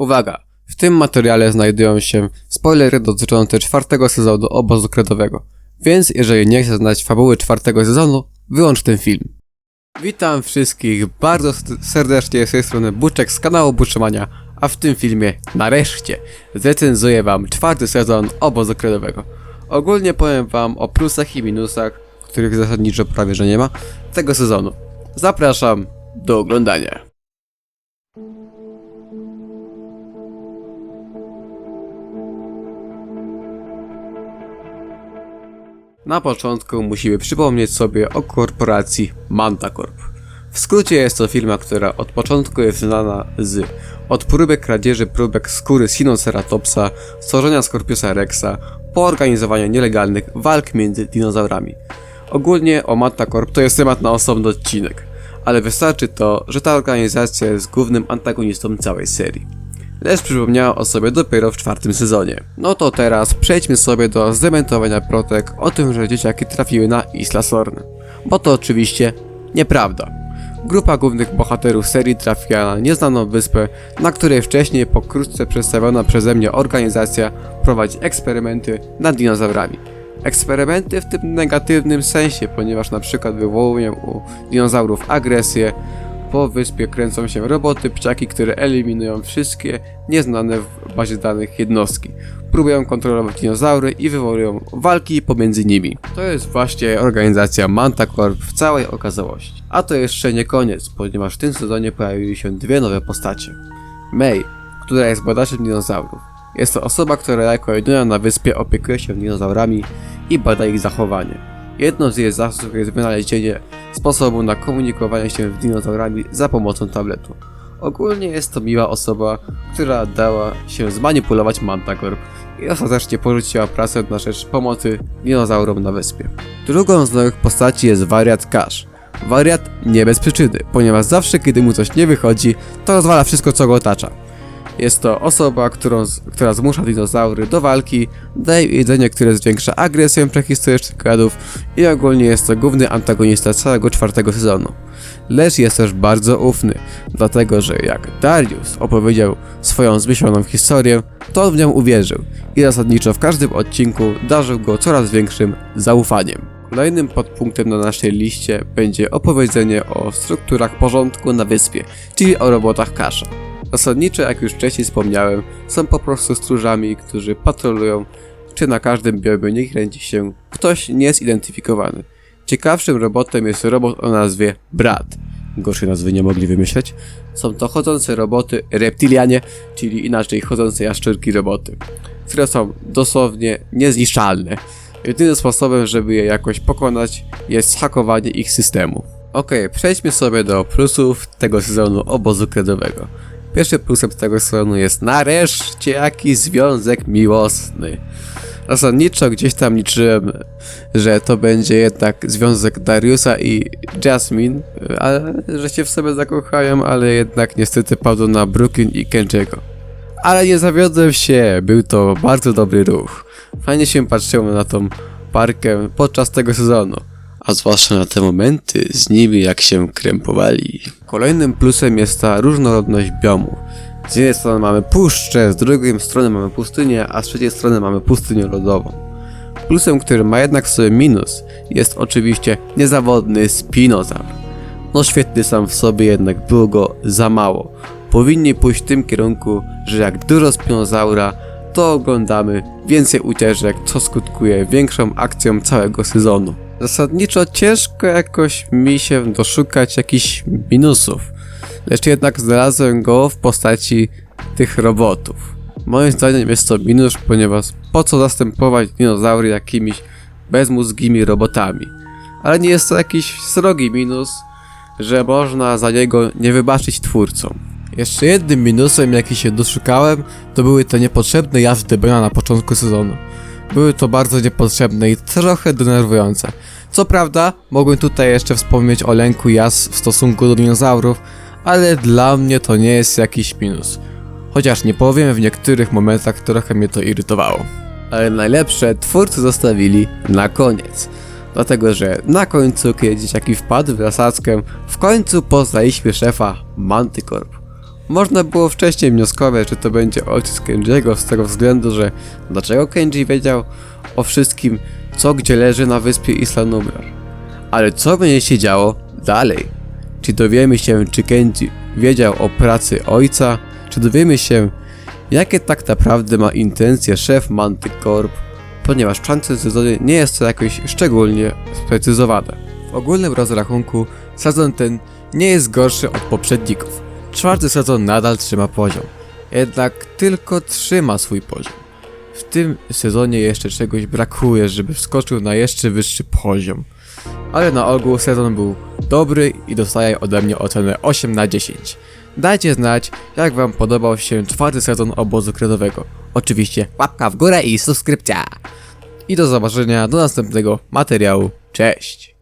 Uwaga! W tym materiale znajdują się spoilery dotyczące czwartego sezonu obozu kredowego. Więc jeżeli nie chcesz znać fabuły czwartego sezonu, wyłącz ten film. Witam wszystkich bardzo serdecznie z tej strony Buczek z kanału Buczymania, a w tym filmie nareszcie zrecenzuję wam czwarty sezon obozu kredowego. Ogólnie powiem wam o plusach i minusach, których zasadniczo prawie że nie ma, tego sezonu. Zapraszam do oglądania. Na początku musimy przypomnieć sobie o korporacji Mantacorp. W skrócie jest to firma, która od początku jest znana z od próbek kradzieży próbek skóry Sinoceratopsa, stworzenia Scorpiusa Rexa, po organizowanie nielegalnych walk między dinozaurami. Ogólnie o Mantacorp to jest temat na osobny odcinek, ale wystarczy to, że ta organizacja jest głównym antagonistą całej serii lecz przypomniała o sobie dopiero w czwartym sezonie. No to teraz przejdźmy sobie do zdementowania plotek o tym, że dzieciaki trafiły na Isla Sorna. Bo to oczywiście nieprawda. Grupa głównych bohaterów serii trafiła na nieznaną wyspę, na której wcześniej pokrótce przedstawiona przeze mnie organizacja prowadzi eksperymenty nad dinozaurami. Eksperymenty w tym negatywnym sensie, ponieważ na przykład wywołują u dinozaurów agresję, po wyspie kręcą się roboty psiaki, które eliminują wszystkie nieznane w bazie danych jednostki. Próbują kontrolować dinozaury i wywołują walki pomiędzy nimi. To jest właśnie organizacja Mantacorp w całej okazałości. A to jeszcze nie koniec, ponieważ w tym sezonie pojawiły się dwie nowe postacie. May, która jest badaczem dinozaurów. Jest to osoba, która jako jedyna na wyspie opiekuje się dinozaurami i bada ich zachowanie. Jedną z jej zasług jest wynalezienie sposobu na komunikowanie się z dinozaurami za pomocą tabletu. Ogólnie jest to miła osoba, która dała się zmanipulować Mantacorp i ostatecznie porzuciła pracę na rzecz pomocy dinozaurom na wyspie. Drugą z nowych postaci jest wariat Cash. Wariat nie bez przyczyny, ponieważ zawsze kiedy mu coś nie wychodzi, to rozwala wszystko co go otacza. Jest to osoba, którą, która zmusza dinozaury do walki, daje jedzenie, które zwiększa agresję prehistorycznych gadów i ogólnie jest to główny antagonista całego czwartego sezonu. Lecz jest też bardzo ufny, dlatego że jak Darius opowiedział swoją zmyśloną historię, to on w nią uwierzył i zasadniczo w każdym odcinku darzył go coraz większym zaufaniem. Kolejnym podpunktem na naszej liście będzie opowiedzenie o strukturach porządku na wyspie, czyli o robotach Kasza. Zasadniczo, jak już wcześniej wspomniałem, są po prostu stróżami, którzy patrolują, czy na każdym biomie kręci się ktoś niezidentyfikowany. Ciekawszym robotem jest robot o nazwie Brat. Gorszej nazwy nie mogli wymyśleć. Są to chodzące roboty reptilianie, czyli inaczej chodzące jaszczurki roboty, które są dosłownie niezniszczalne. Jedynym sposobem, żeby je jakoś pokonać, jest hakowanie ich systemu. Okej, przejdźmy sobie do plusów tego sezonu obozu kredowego. Pierwszym plusem tego sezonu jest nareszcie jakiś związek miłosny. Zasadniczo gdzieś tam liczyłem, że to będzie jednak związek Dariusa i Jasmine, ale że się w sobie zakochają, ale jednak niestety padło na Brooklyn i Kenjiego. Ale nie zawiodłem się, był to bardzo dobry ruch. Fajnie się patrzyło na tą parkę podczas tego sezonu. A zwłaszcza na te momenty z nimi jak się krępowali. Kolejnym plusem jest ta różnorodność biomu. Z jednej strony mamy puszczę, z drugiej strony mamy pustynię, a z trzeciej strony mamy pustynię lodową. Plusem, który ma jednak sobie minus, jest oczywiście niezawodny spinozaur. No świetny sam w sobie, jednak było go za mało. Powinni pójść w tym kierunku, że jak dużo spinozaura, to oglądamy więcej ucieczek, co skutkuje większą akcją całego sezonu. Zasadniczo ciężko jakoś mi się doszukać jakichś minusów, lecz jednak znalazłem go w postaci tych robotów. Moim zdaniem jest to minus, ponieważ po co zastępować dinozaury jakimiś bezmózgimi robotami? Ale nie jest to jakiś srogi minus, że można za niego nie wybaczyć twórcom. Jeszcze jednym minusem, jaki się doszukałem, to były te niepotrzebne jazdy Bena na początku sezonu. Były to bardzo niepotrzebne i trochę denerwujące. Co prawda, mogłem tutaj jeszcze wspomnieć o lęku jaz w stosunku do dinozaurów, ale dla mnie to nie jest jakiś minus. Chociaż nie powiem, w niektórych momentach trochę mnie to irytowało. Ale najlepsze twórcy zostawili na koniec. Dlatego, że na końcu, kiedy dzieciaki wpadły w zasadzkę, w końcu poznaliśmy szefa Mantycorp. Można było wcześniej wnioskować, że to będzie ojciec Kenji'ego z tego względu, że dlaczego Kenji wiedział o wszystkim, co gdzie leży na wyspie Isla. Ale co będzie się działo dalej? Czy dowiemy się, czy Kenji wiedział o pracy ojca, czy dowiemy się, jakie tak naprawdę ma intencje szef Manty Corp, ponieważ w czwartym sezonie nie jest to jakoś szczególnie sprecyzowane. W ogólnym rozrachunku sezon ten nie jest gorszy od poprzedników. Czwarty sezon nadal trzyma poziom, jednak tylko trzyma swój poziom. W tym sezonie jeszcze czegoś brakuje, żeby wskoczył na jeszcze wyższy poziom. Ale na ogół sezon był dobry i dostaje ode mnie ocenę 8 na 10. Dajcie znać, jak wam podobał się czwarty sezon obozu kredowego. Oczywiście łapka w górę i subskrypcja. I do zobaczenia do następnego materiału. Cześć!